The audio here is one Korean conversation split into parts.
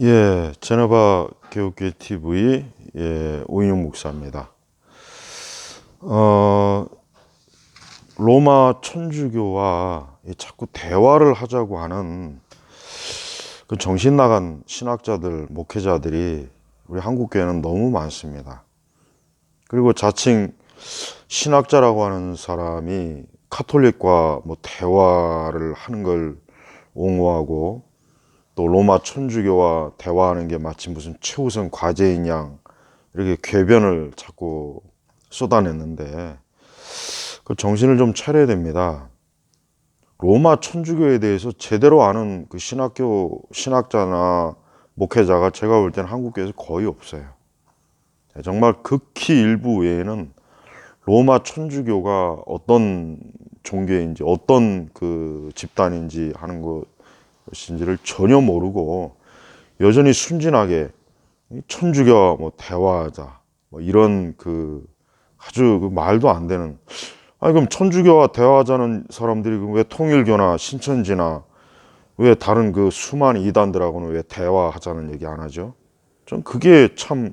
예, 제네바 교육교회 TV 예, 오인영 목사입니다. 어, 로마 천주교와 이 자꾸 대화를 하자고 하는 그 정신 나간 신학자들, 목회자들이 우리 한국 교회는 너무 많습니다. 그리고 자칭 신학자라고 하는 사람이 카톨릭과 뭐 대화를 하는 걸 옹호하고 또 로마 천주교와 대화하는 게 마치 무슨 최우선 과제인 양 이렇게 궤변을 자꾸 쏟아냈는데 그 정신을 좀 차려야 됩니다. 로마 천주교에 대해서 제대로 아는 그 신학교 신학자나 목회자가 제가 볼 때는 한국교회에서 거의 없어요. 정말 극히 일부 외에는 로마 천주교가 어떤 종교인지 어떤 그 집단인지 하는 것 인지를 전혀 모르고 여전히 순진하게 이 천주교와 뭐 대화하자 뭐 이런 그 아주 그 말도 안 되는 아니 그럼 천주교와 대화하자는 사람들이 왜 통일교나 신천지나 왜 다른 그 수많은 이단들하고는 왜 대화하자는 얘기 안 하죠? 전 그게 참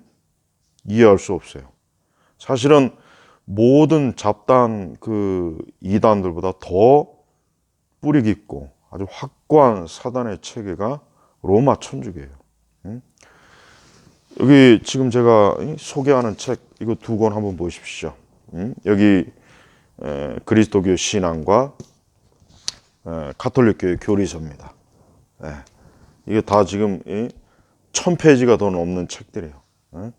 이해할 수 없어요. 사실은 모든 잡단 그 이단들보다 더 뿌리 깊고 아주 확고한 사단의 체계가 로마 천주교예요. 응? 여기 지금 제가 소개하는 책 이거 두 권 한번 보십시오. 응? 여기 에, 그리스도교 신앙과 에, 카톨릭교의 교리서입니다. 예. 이게 다 지금 이, 천 페이지가 더 넘는 책들이에요. 예?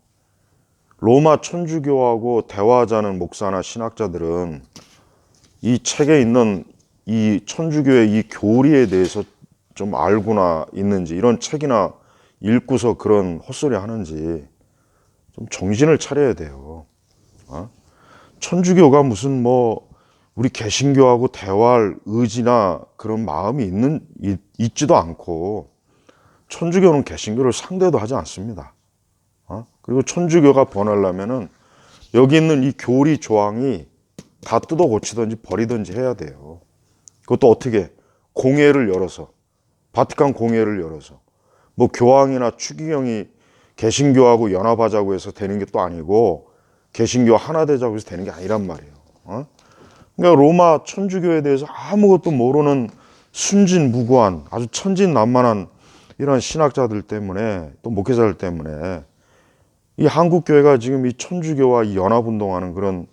로마 천주교하고 대화하자는 목사나 신학자들은 이 책에 있는 이 천주교의 이 교리에 대해서 좀 알고나 있는지 이런 책이나 읽고서 그런 헛소리 하는지 좀 정신을 차려야 돼요. 어? 천주교가 무슨 뭐 우리 개신교하고 대화할 의지나 그런 마음이 있는 있, 있지도 않고 천주교는 개신교를 상대도 하지 않습니다. 어? 그리고 천주교가 번하려면은 여기 있는 이 교리 조항이 다 뜯어 고치든지 버리든지 해야 돼요. 그것도 어떻게 공회를 열어서 바티칸 공회를 열어서 뭐 교황이나 추기경이 개신교하고 연합하자고 해서 되는 게 또 아니고 개신교 하나 되자고 해서 되는 게 아니란 말이에요. 어? 그러니까 로마 천주교에 대해서 아무것도 모르는 순진무구한 아주 천진난만한 이런 신학자들 때문에 또 목회자들 때문에 이 한국 교회가 지금 이 천주교와 이 연합 운동하는 그런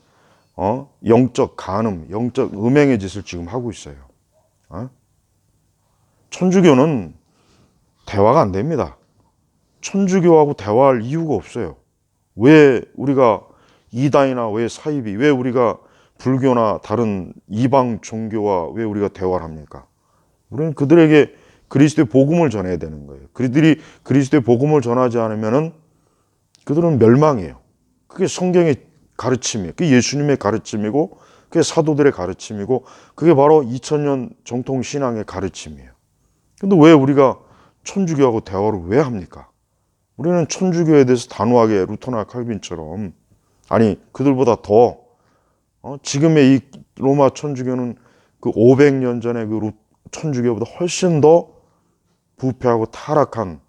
어? 영적 간음, 영적 음행의 짓을 지금 하고 있어요. 어? 천주교는 대화가 안 됩니다. 천주교하고 대화할 이유가 없어요. 왜 우리가 이단이나 왜 사이비, 왜 우리가 불교나 다른 이방 종교와 왜 우리가 대화를 합니까? 우리는 그들에게 그리스도의 복음을 전해야 되는 거예요. 그들이 그리스도의 복음을 전하지 않으면은 그들은 멸망이에요. 그게 성경의 가르침이에요. 그게 예수님의 가르침이고 그게 사도들의 가르침이고 그게 바로 2000년 정통 신앙의 가르침이에요. 근데 왜 우리가 천주교하고 대화를 왜 합니까? 우리는 천주교에 대해서 단호하게 루터나 칼빈처럼 아니 그들보다 더 어? 지금의 이 로마 천주교는 그 500년 전의 그 천주교보다 훨씬 더 부패하고 타락한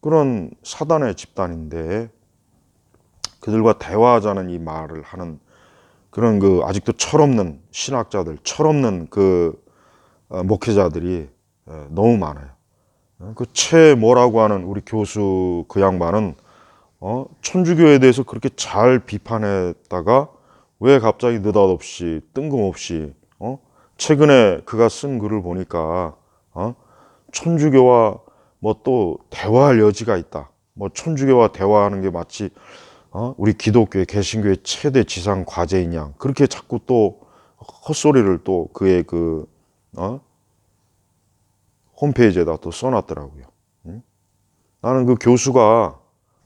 그런 사단의 집단인데 그들과 대화하자는 이 말을 하는 그런 그 아직도 철없는 신학자들, 철없는 그 어, 목회자들이 너무 많아요. 그 최 뭐라고 하는 우리 교수 그 양반은 어, 천주교에 대해서 그렇게 잘 비판했다가 왜 갑자기 느닷없이 뜬금없이 어? 최근에 그가 쓴 글을 보니까 어? 천주교와 뭐 또 대화할 여지가 있다. 뭐 천주교와 대화하는 게 마치 어? 우리 기독교의 개신교의 최대 지상 과제인 양 그렇게 자꾸 또 헛소리를 또 그의 그 어? 홈페이지에다 또 써놨더라고요. 응? 나는 그 교수가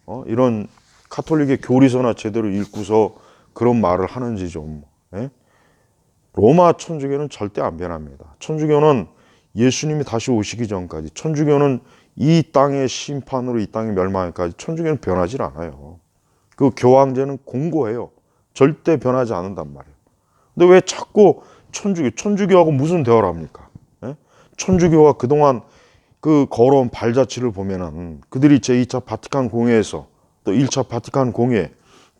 어? 이런 카톨릭의 교리서나 제대로 읽고서 그런 말을 하는지 좀 예? 로마 천주교는 절대 안 변합니다. 천주교는 예수님이 다시 오시기 전까지 천주교는 이 땅의 심판으로 이 땅의 멸망까지 천주교는 변하지 않아요. 그 교황제는 공고해요. 절대 변하지 않는단 말이에요. 근데 왜 자꾸 천주교, 천주교하고 무슨 대화를 합니까? 예? 천주교가 그동안 그 걸어온 발자취를 보면은 그들이 제2차 바티칸 공회에서 또 1차 바티칸 공회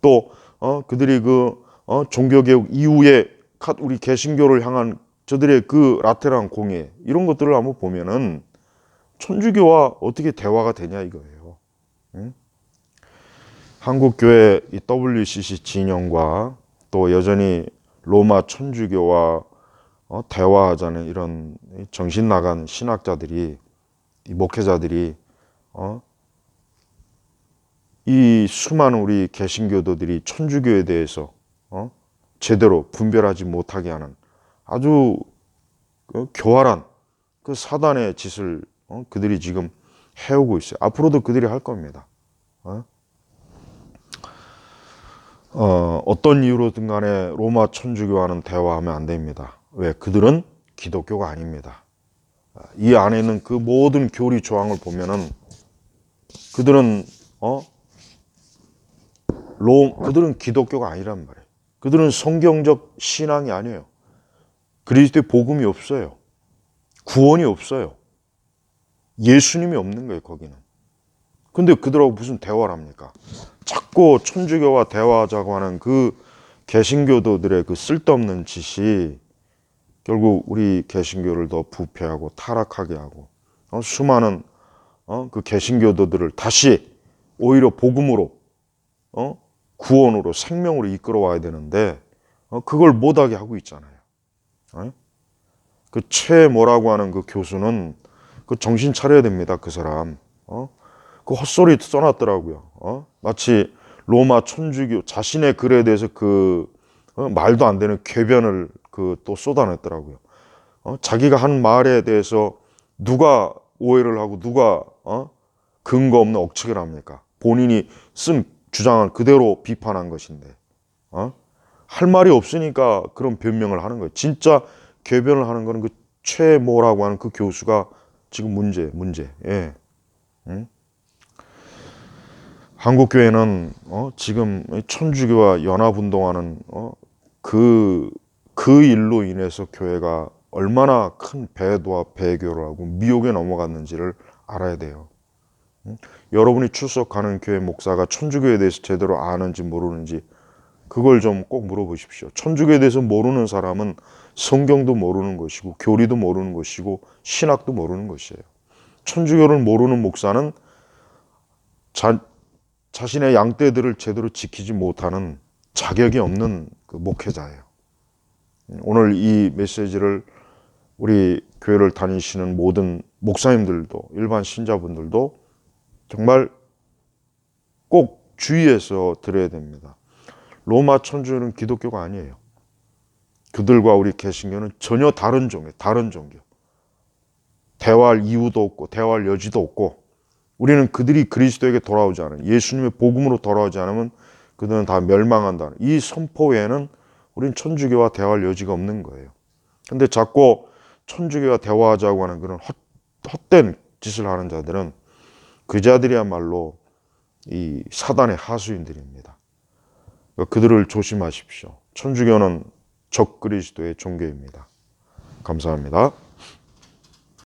또 어, 그들이 그 어, 종교개혁 이후에 카- 우리 개신교를 향한 저들의 그 라테란 공회 이런 것들을 한번 보면은 천주교와 어떻게 대화가 되냐 이거예요. 응? 한국 교회 이 WCC 진영과 또 여전히 로마 천주교와 어, 대화하자는 이런 정신 나간 신학자들이 이 목회자들이 어, 이 수많은 우리 개신교도들이 천주교에 대해서 어, 제대로 분별하지 못하게 하는 아주 그 교활한 그 사단의 짓을 어, 그들이 지금 해오고 있어요. 앞으로도 그들이 할 겁니다. 어? 어, 어떤 이유로든 간에 로마 천주교와는 대화하면 안 됩니다. 왜? 그들은 기독교가 아닙니다. 이 안에 있는 그 모든 교리 조항을 보면은 그들은 어? 로 그들은 기독교가 아니란 말이에요. 그들은 성경적 신앙이 아니에요. 그리스도의 복음이 없어요. 구원이 없어요. 예수님이 없는 거예요, 거기는. 근데 그들하고 무슨 대화를 합니까? 자꾸 천주교와 대화하자고 하는 그 개신교도들의 그 쓸데없는 짓이 결국 우리 개신교를 더 부패하고 타락하게 하고 어, 수많은 어, 그 개신교도들을 다시 오히려 복음으로 어, 구원으로 생명으로 이끌어 와야 되는데 어, 그걸 못하게 하고 있잖아요. 어? 그 최 뭐라고 하는 그 교수는 그 정신 차려야 됩니다. 그 사람. 어? 그 헛소리 써놨더라고요. 어? 마치 로마 천주교 자신의 글에 대해서 그 어? 말도 안 되는 궤변을 그 또 쏟아냈더라고요. 어? 자기가 한 말에 대해서 누가 오해를 하고 누가 어? 근거 없는 억측을 합니까? 본인이 쓴 주장은 그대로 비판한 것인데 어? 할 말이 없으니까 그런 변명을 하는 거예요. 진짜 궤변을 하는 거는 그 최모라고 하는 그 교수가 지금 문제, 문제. 예. 응? 한국 교회는 어, 지금 천주교와 연합 운동하는 어, 그, 그 일로 인해서 교회가 얼마나 큰 배도와 배교를 하고 미혹에 넘어갔는지를 알아야 돼요. 응? 여러분이 출석하는 교회 목사가 천주교에 대해서 제대로 아는지 모르는지 그걸 좀 꼭 물어보십시오. 천주교에 대해서 모르는 사람은 성경도 모르는 것이고 교리도 모르는 것이고 신학도 모르는 것이에요. 천주교를 모르는 목사는 자, 자신의 양떼들을 제대로 지키지 못하는 자격이 없는 그 목회자예요. 오늘 이 메시지를 우리 교회를 다니시는 모든 목사님들도 일반 신자분들도 정말 꼭 주의해서 들어야 됩니다. 로마 천주교는 기독교가 아니에요. 그들과 우리 개신교는 전혀 다른 종교, 다른 종교. 대화할 이유도 없고 대화할 여지도 없고 우리는 그들이 그리스도에게 돌아오지 않은 예수님의 복음으로 돌아오지 않으면 그들은 다 멸망한다는 이 선포 외에는 우리는 천주교와 대화할 여지가 없는 거예요. 근데 자꾸 천주교와 대화하자고 하는 그런 헛, 헛된 짓을 하는 자들은 그 자들이야말로 이 사단의 하수인들입니다. 그러니까 그들을 조심하십시오. 천주교는 적 그리스도의 종교입니다. 감사합니다.